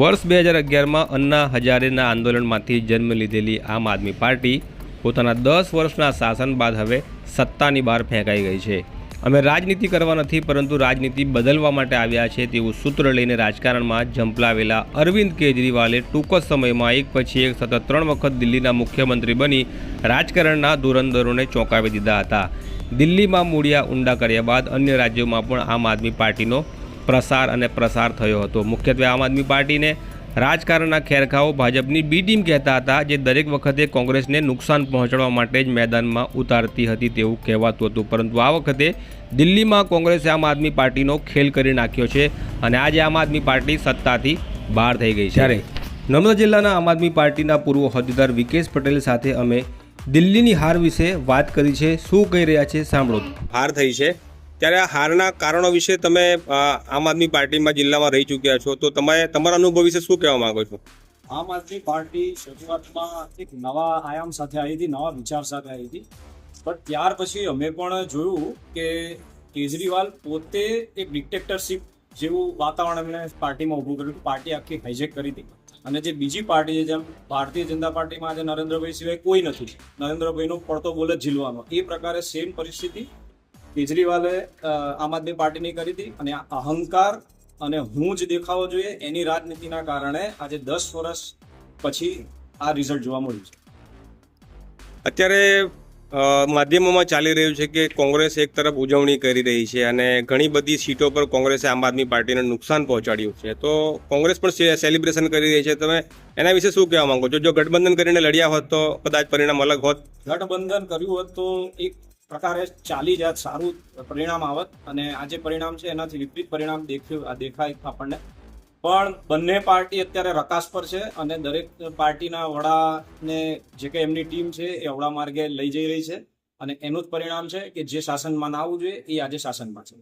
વર્ષ બે હજાર અગિયારમાં અન્ના હજારેના આંદોલનમાંથી જન્મ લીધેલી આમ આદમી પાર્ટી પોતાના દસ વર્ષના શાસન બાદ હવે સત્તાની બહાર ફેંકાઈ ગઈ છે. અમે રાજનીતિ કરવા નથી, પરંતુ રાજનીતિ બદલવા માટે આવ્યા છે તેવું સૂત્ર લઈને રાજકારણમાં ઝંપલાવેલા અરવિંદ કેજરીવાલે ટૂંક સમયમાં એક પછી એક સતત ત્રણ વખત દિલ્હીના મુખ્યમંત્રી બની રાજકારણના ધુરંધરોને ચોંકાવી દીધા હતા. દિલ્હીમાં મૂળિયા ઊંડા કર્યા બાદ અન્ય રાજ્યોમાં પણ આમ આદમી પાર્ટીનો પ્રસાર અને પ્રસાર થયો હતો. મુખ્યત્વે આમ આદમી પાર્ટીને રાજકારણના ખેરખાઓ ભાજપની બી ટીમ કહેતા હતા જે દરેક વખતે કોંગ્રેસને નુકસાન પહોંચાડવા માટે જ મેદાનમાં ઉતારતી હતી તેવું કહેવાતું હતું. પરંતુ આ વખતે દિલ્હીમાં કોંગ્રેસે આમ આદમી પાર્ટીનો ખેલ કરી નાખ્યો છે અને આજે આમ આદમી પાર્ટી સત્તાથી બહાર થઈ ગઈ છે. ત્યારે નર્મદા જિલ્લાના આમ આદમી પાર્ટીના પૂર્વ હોદ્દેદાર વિકેશ પટેલ સાથે અમે દિલ્હીની હાર વિશે વાત કરી છે. શું કહી રહ્યા છે? સાંભળો. હાર થઈ છે. ત્યારે આ હારના કારણો વિશે તમે આમ આદમી પાર્ટીમાં જિલ્લામાં રહી ચૂક્યા છો, તો તમે, તમારા અનુભવ વિશે શું કહેવા માંગો છો? આમ આદમી પાર્ટી શરૂઆતમાં એક નવા આયામ સાથે આવી હતી, નવા વિચાર સાથે આવી હતી. પણ ત્યાર પછી અમે પણ જોયું કે કેજરીવાલ પોતે એક ડિક્ટેટરશીપ જેવું વાતાવરણ એમણે પાર્ટીમાં ઊભું કર્યું પાર્ટી આખી હાઇજેક કરી હતી. અને જે બીજી પાર્ટી છે, જેમ ભારતીય જનતા પાર્ટીમાં આજે નરેન્દ્રભાઈ સિવાય કોઈ નથી. નરેન્દ્રભાઈનો પડતો બોલ ઝીલવાનો. એ પ્રકારે સેમ પરિસ્થિતિ કેજરીવાલે આમ આદમી પાર્ટીની કરી હતી અને અહંકાર અને હું જ દેખાવો જોઈએ એની રાજનીતિના કારણે આજે દસ વર્ષ પછી આ રિઝલ્ટ જોવા મળ્યું છે. અત્યારે માધ્યમોમાં ચાલી રહ્યું છે કે કોંગ્રેસ એક તરફ ઉજવણી કરી રહી છે અને ઘણી બધી સીટો પર કોંગ્રેસે આમ આદમી પાર્ટીને નુકસાન પહોંચાડ્યું છે. તો કોંગ્રેસ પણ સેલિબ્રેશન કરી રહી છે. તમે એના વિશે શું કહેવા માંગો છો? જો ગઠબંધન કરીને લડ્યા હોત તો કદાચ પરિણામ અલગ હોત. ગઠબંધન કર્યું હોત તો એક પ્રકારે ચાલી જાત સારું પરિણામ આવત અને આ જે પરિણામ છે એનાથી વિપરીત પરિણામ દેખ્યું દેખાય આપણને. પણ બંને પાર્ટી અત્યારે રકાસ પર છે અને દરેક પાર્ટીના વડાને જે કે એમની ટીમ છે એ અવળા માર્ગે લઈ જઈ રહી છે. અને એનું જ પરિણામ છે કે જે શાસનમાં ના આવવું જોઈએ એ આજે શાસનમાં છે.